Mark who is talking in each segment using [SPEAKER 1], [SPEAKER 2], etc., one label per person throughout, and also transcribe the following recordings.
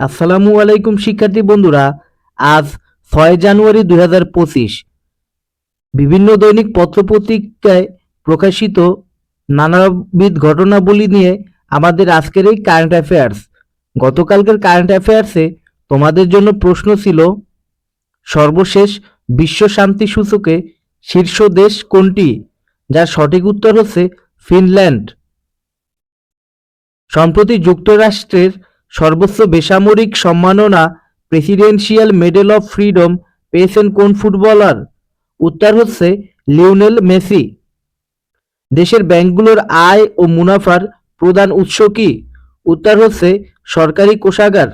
[SPEAKER 1] আসসালামু আলাইকুম, শিক্ষার্থী বন্ধুরা। আজ ছয় জানুয়ারি দুই হাজার পঁচিশ। বিভিন্ন দৈনিক পত্রপত্রিকায় প্রকাশিত নানাবিধ ঘটনাবলী নিয়ে আমাদের আজকের এই কারেন্ট অ্যাফেয়ার্স গতকালকের কারেন্ট অ্যাফেয়ার্সে তোমাদের জন্য প্রশ্ন ছিল, সর্বশেষ বিশ্ব শান্তি সূচকে শীর্ষ দেশ কোনটি? যার সঠিক উত্তর হচ্ছে ফিনল্যান্ড। সম্প্রতি যুক্তরাষ্ট্রের সর্বোচ্চ বেসামরিক সম্মাননা প্রেসিডেন্সিয়াল মেডেল অফ ফ্রিডম পেয়েছেন কোন ফুটবলার? উত্তর হচ্ছে লিওনেল মেসি। দেশের ব্যাংকগুলোর আয় ও মুনাফার প্রধান উৎস কি? উত্তর হচ্ছে সরকারি কোষাগার।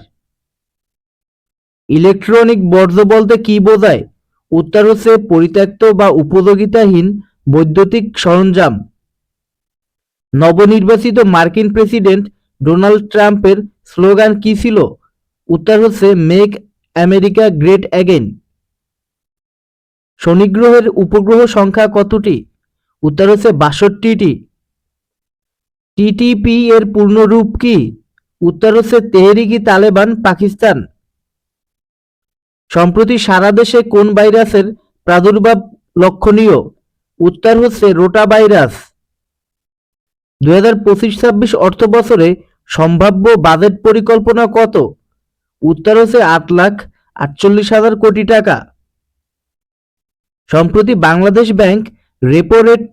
[SPEAKER 1] ইলেকট্রনিক বর্জ্য বলতে কি বোঝায়? উত্তর হচ্ছে পরিত্যক্ত বা উপযোগিতাহীন বৈদ্যুতিক সরঞ্জাম। নবনির্বাচিত মার্কিন প্রেসিডেন্ট ডোনাল্ড ট্রাম্পের স্লোগান কি ছিল? উত্তর হচ্ছে, মেক আমেরিকা গ্রেট অ্যাগেন শনিগ্রহের উপগ্রহ সংখ্যা কতটি? উত্তর হচ্ছে, বাষট্টিটি টিটিপি এর পূর্ণরূপ কি? উত্তর হচ্ছে, তেহরিকি তালেবান, পাকিস্তান সম্প্রতি সারা দেশে কোন ভাইরাসের প্রাদুর্ভাব লক্ষণীয়? উত্তর হচ্ছে, রোটা ভাইরাস দুই হাজার পঁচিশ ছাব্বিশ অর্থ বছরে সম্ভাব্য বাজেট পরিকল্পনা কত? উত্তর হচ্ছে আট লাখ আটচল্লিশ হাজার কোটি টাকা। সম্প্রতি বাংলাদেশ ব্যাংক রেপো রেট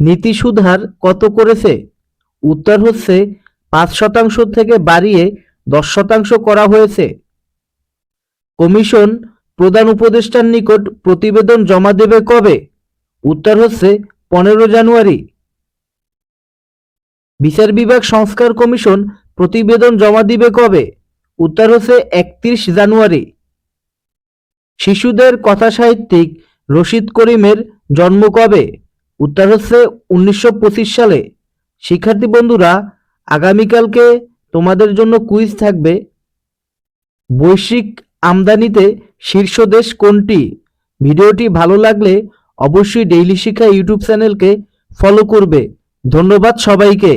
[SPEAKER 1] নীতি সুদ হার কত করেছে? উত্তর হচ্ছে পাঁচ শতাংশ থেকে বাড়িয়ে দশ শতাংশ করা হয়েছে। কমিশন প্রধান উপদেষ্টার নিকট প্রতিবেদন জমা দেবে কবে? উত্তর হচ্ছে পনেরো জানুয়ারি। বিচার বিভাগ সংস্কার কমিশন প্রতিবেদন জমা দিবে কবে? উত্তর হচ্ছে একত্রিশ জানুয়ারি। শিশুদের কথা সাহিত্যিক রশিদ করিমের জন্ম কবে? উত্তর হচ্ছে উনিশশো পঁচিশ সালে। শিক্ষার্থী বন্ধুরা, আগামীকালকে তোমাদের জন্য কুইজ থাকবে। বৈশ্বিক আমদানিতে শীর্ষ দেশ কোনটি? ভিডিওটি ভালো লাগলে অবশ্যই ডেইলি শিক্ষা ইউটিউব চ্যানেলকে ফলো করবে। ধন্যবাদ সবাইকে।